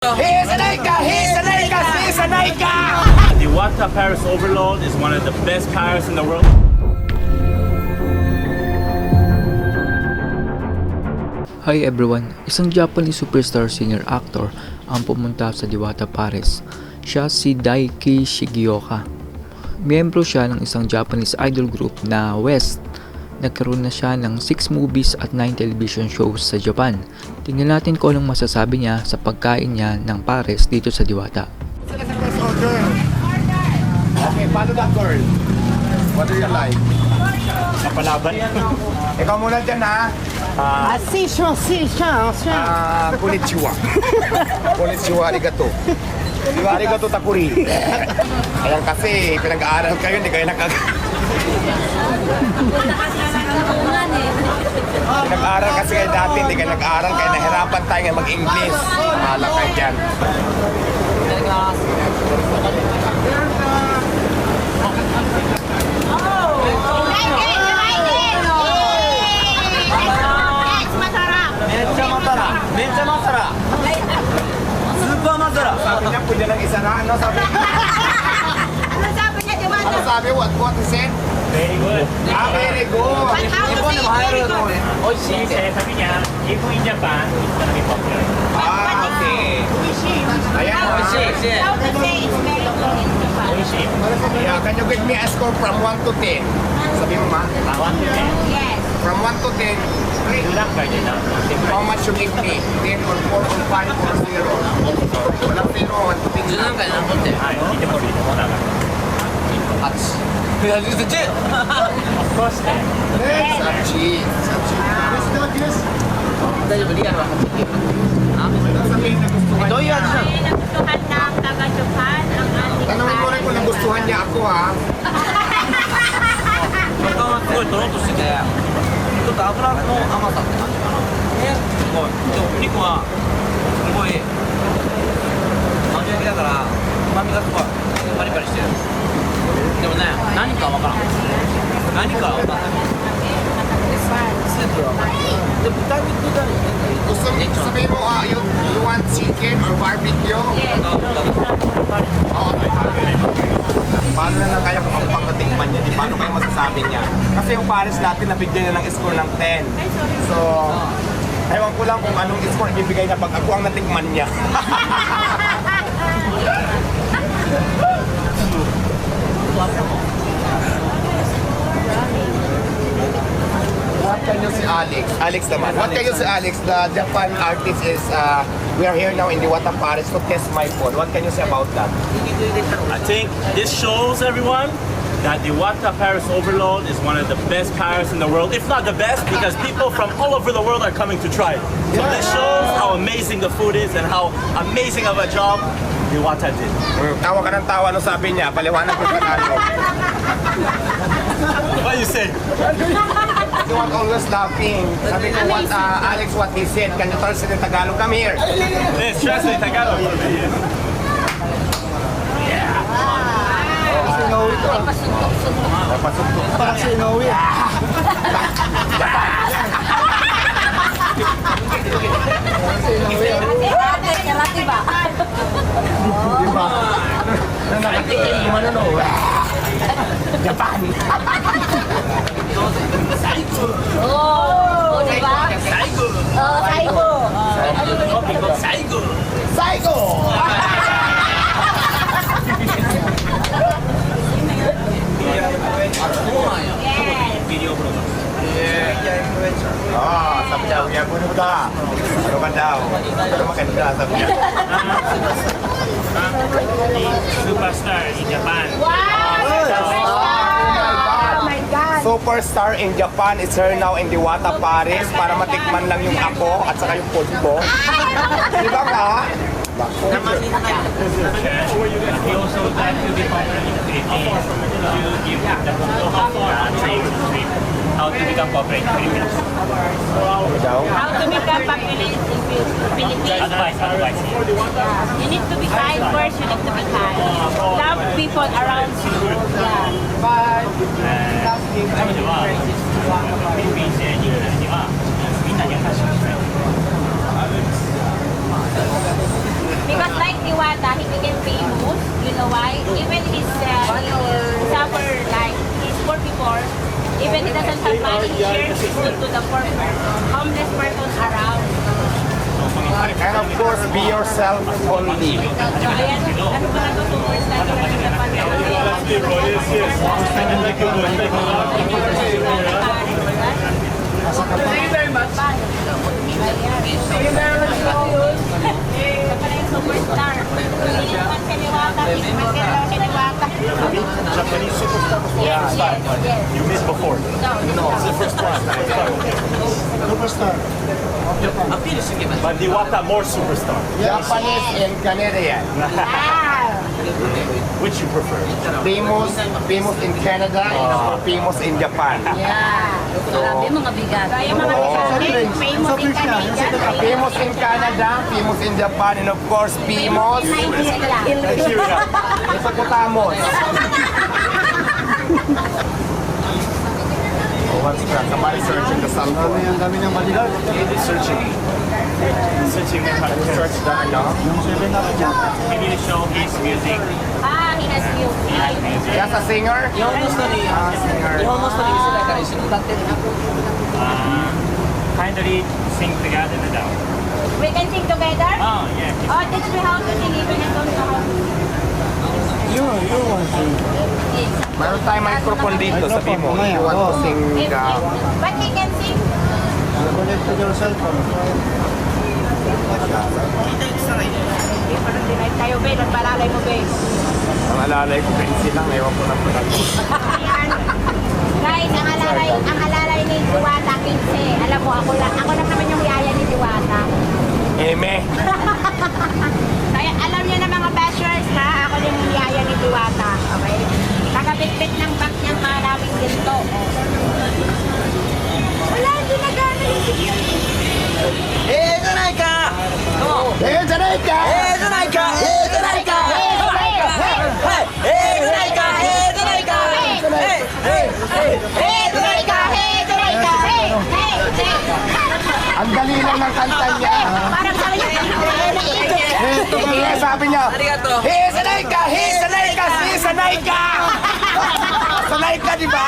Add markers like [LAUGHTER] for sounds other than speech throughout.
Hisanay ka! Hisanay ka! Hisanay ka! The Wata Paris Overload is one of the best Paris in the world. Hi everyone! Isang Japanese superstar singer actor ang pumunta sa Diwata Paris. Siya si Daiki Shigioka. Miyembro siya ng isang Japanese idol group na West. Nagkaroon na siya ng 6 movies at 9 television shows sa Japan. Tingnan natin kung anong masasabi niya sa pagkain niya ng Paris dito sa Diwata. Okay, paano that girl? What do you like? Kapalaban. Ikaw muna dyan ha. Ah, si, siya, si, siya, siya. Ah, konnichiwa. [LAUGHS] konnichiwa, arigato. Arigato takuri. Ayan kasi, pinag-aaral kayo, hindi kayo nakag... Nag-aaral kasi kayo dati, hindi kayo nag-aaral, kaya nahirapan tayo mag-English. Mahala kayo dyan. 美味しいってsabi niya, if in Japan, it's gonna be popular. Ah, okay. Ayan, oh. 美味しい。 Yeah, can you give me a score from 1 to 10? Sabi mo ma? Ah, one to ten. From 1 to 10, 10段階でな。 how much you give me? 10 or 4 or 5 or 0? Walang 0, 1 to 10. はい、見ても見てもながら。Of That is legit. First time. Next up, cheese. Next up, yes. 大丈夫、リアルは8キロ。Ito yung ano siya. Nagustuhan na ang tagasukan ng ating Tanongin mo rin kung nagustuhan niya ako ha. Baka nga sugoy, toronto sige. Ito ta, abra no amasa って感じかな。えすごい。でもお肉はすごい、丸焼きだから、旨味がすごい、パリパリしてる。でもね何かわからん何かわかんないスープはで豚肉がいいね Gusto mo, sabihin mo, ah, you, you want chicken or barbecue? Oo, Paano na lang kaya kung magpapakatikman niya? Di paano kayo masasabi niya? Kasi yung Paris natin, nabigyan niya ng score ng 10. So, ewan ko lang kung anong score ibibigay niya pag ako ang natikman niya. Alex? Alex naman. What can you say, Alex? The Japan artist is, uh, we are here now in Diwata, Paris to test my food. What can you say about that? I think this shows everyone that the Wata Paris Overload is one of the best Paris in the world, if not the best, because people from all over the world are coming to try it. So this shows how amazing the food is and how amazing of a job the Wata did. Mm, tawa ka ng tawa no sabi niya, paliwanag ko sa. [LAUGHS] What you say? You want always laughing. Sabi ko, what, uh, Alex, what he said, can you translate in Tagalog? Come here. Let's translate Tagalog. Parang si Noe. Diba? Nang nakatikim, gumano no? Japan. Psycho! Niya, uya mo ka. Ano ka daw? Ano maganda, sabi niya. Superstar in Japan. Superstar in Japan is here now in Diwata, Paris para matikman lang yung ako at saka yung food ko. Di ba nga? He also got to the give the how to become popular in Philippines. How to become popular in Philippines? Advice, advice. You need to be kind first, you need to be kind. Love people around you. Yeah. 彼女 for homeless persons around. And of course, be yourself only. Thank you very much. Japanese superstar before? You missed before. No. It's the first. superstar of Japan. But Iwata more superstar. Japanese and Canadian. [LAUGHS] Which you prefer? Famous, famous in Canada and ah. famous in Japan. [LAUGHS] Yeah. Grabe mga bigat. Kaya mga. Oh. Famous in Canada. Famous in Japan, and of course, famous in Nigeria. Sa Kutamos. [LAUGHS] Oh, what's that? Somebody searching the sample. Ang dami niyang maligat. He's searching. He's searching the character. Search the ano? Yung 7 up niya. We need to show his music. Ah, he has music. Just a singer? 日本の人に Ah, singer. 日本の人に見せたいから一緒に歌って Um, kindly sing together now. We can sing together? Oh, yeah. Oh, teach me how to sing even I don't know how to sing. To. Yes. Meron tayong microphone dito, sabi mo. You want to sing If, the... if, but he can sing. Connect to your cell phone. Hindi pa rin dinay tayo, babe. Ang balalay mo, babe. Ang alalay ko, pencil lang. Ewan ko na po. Guys, ang alalay, ang alalay ni Diwata 15. Alam mo, ako lang, ako lang naman yung yaya ni Diwata. Eme. [LAUGHS] Kaya alam niyo na mga bashers ha, ako yung yaya ni Diwata. Okay? kapit ng back niya maraming ginto. Wala, hindi na gano'n yung signal. Eh, sanay ka! Eh, sanay ka! Eh, sanay ka! Eh, sanay ka! Eh, sanay ka! Eh, sanay ka! Eh, sanay ka! Eh, sanay ka! Eh, sanay ka! Ka! Eh, sanay ka! Ang dali lang ng kanta niya. Parang sabi niya, ito ba sabi niya? Arigato. Hey, sanay ka! Hey, sanay ka! Hey, sanay ka! Sanay ka, di ba?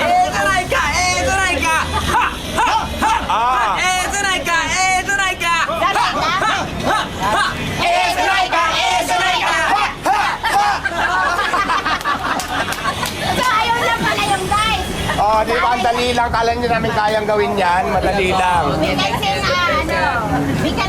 eh, sanay ka! Eh, sanay ka! Ah. Ha! Eh, sanay ka! Eh, sanay ka! Ha! Eh, sanay ka! Eh, sanay ka! Eh, [LAUGHS] so, ayun lang pala yung guys. Oh, di dali lang. Kala nyo namin kayang gawin yan. Madali lang. We can sing, ah, ano,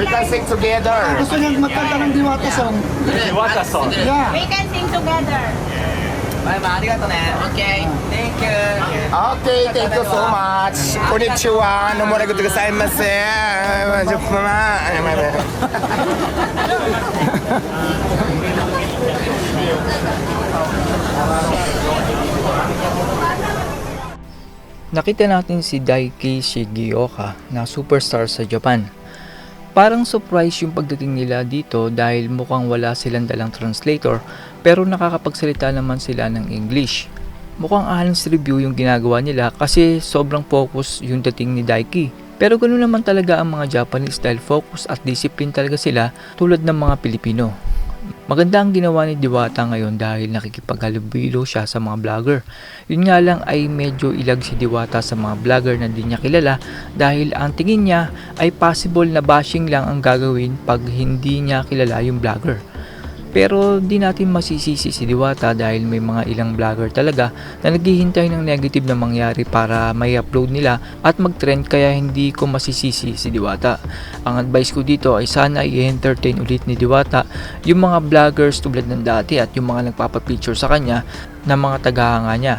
we can, sing together. Gusto niya magkanta ng Diwata song. Diwata song. Yeah. we can sing together. Bye bye. Arigato ne. Okay. Thank you. Okay, thank you so much. Konnichiwa. Nomura gutu gozaimasu. Japuma. Ano ba? Nakita natin si Daiki Shigioka na superstar sa Japan Parang surprise yung pagdating nila dito dahil mukhang wala silang dalang translator pero nakakapagsalita naman sila ng English. Mukhang honest review yung ginagawa nila kasi sobrang focus yung dating ni Daiki. Pero ganoon naman talaga ang mga Japanese dahil focus at discipline talaga sila tulad ng mga Pilipino. Maganda ang ginawa ni Diwata ngayon dahil nakikipaghalubilo siya sa mga vlogger. Yun nga lang ay medyo ilag si Diwata sa mga vlogger na di niya kilala dahil ang tingin niya ay possible na bashing lang ang gagawin pag hindi niya kilala yung vlogger. Pero di natin masisisi si Diwata dahil may mga ilang vlogger talaga na naghihintay ng negative na mangyari para may upload nila at mag-trend kaya hindi ko masisisi si Diwata. Ang advice ko dito ay sana i-entertain ulit ni Diwata yung mga vloggers tulad ng dati at yung mga nagpapapicture sa kanya na mga tagahanga niya.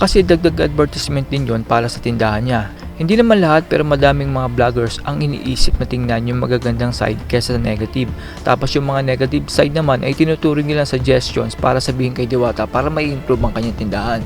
Kasi dagdag advertisement din yon para sa tindahan niya. Hindi naman lahat pero madaming mga vloggers ang iniisip na tingnan yung magagandang side kesa sa negative. Tapos yung mga negative side naman ay tinuturing nilang suggestions para sabihin kay Diwata para may improve ang kanyang tindahan.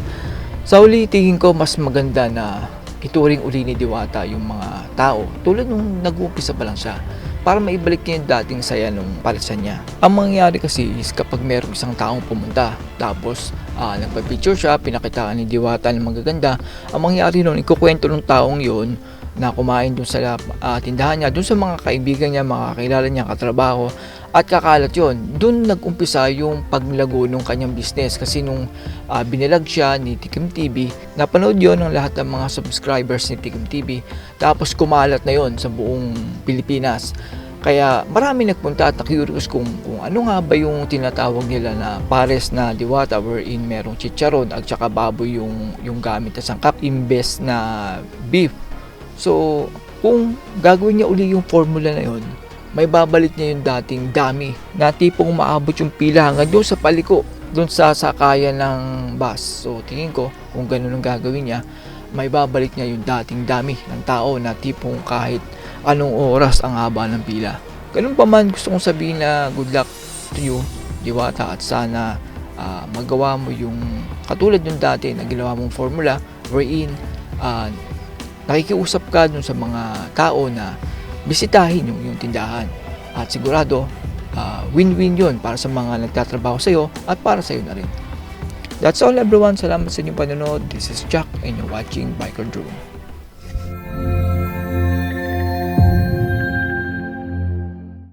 Sa uli, tingin ko mas maganda na ituring uli ni Diwata yung mga tao tulad nung nag-uumpisa pa lang siya para maibalik niya yung dating saya nung palasan niya. Ang mangyayari kasi is kapag merong isang taong pumunta tapos ah, nagpa-picture siya, pinakitaan ni Diwata ng magaganda, ang mangyayari nun, ikukwento ng taong yun na kumain dun sa ah, tindahan niya, dun sa mga kaibigan niya, mga kakilala niya, katrabaho, at kakalat yon Dun nag-umpisa yung paglago ng kanyang business kasi nung ah, binilag siya ni Tikim TV, napanood yon ng lahat ng mga subscribers ni Tikim TV, tapos kumalat na yon sa buong Pilipinas. Kaya marami nagpunta at na-curious kung, kung ano nga ba yung tinatawag nila na pares na diwata wherein merong chicharon at saka baboy yung, yung gamit na sangkap imbes na beef. So, kung gagawin niya uli yung formula na yun, may babalik niya yung dating dami na tipong maabot yung pila hanggang doon sa paliko, doon sa sakayan ng bus. So, tingin ko, kung ganun ang gagawin niya, may babalik niya yung dating dami ng tao na tipong kahit anong oras ang haba ng pila. Ganun pa man, gusto kong sabihin na good luck to you, Diwata, at sana ah, magawa mo yung katulad yung dati na ginawa mong formula wherein ah, nakikiusap ka dun sa mga tao na bisitahin yung, yung tindahan. At sigurado, ah, win-win yun para sa mga nagtatrabaho sa'yo at para sa'yo na rin. That's all everyone. Salamat sa inyong panonood. This is Jack and you're watching Biker Drone.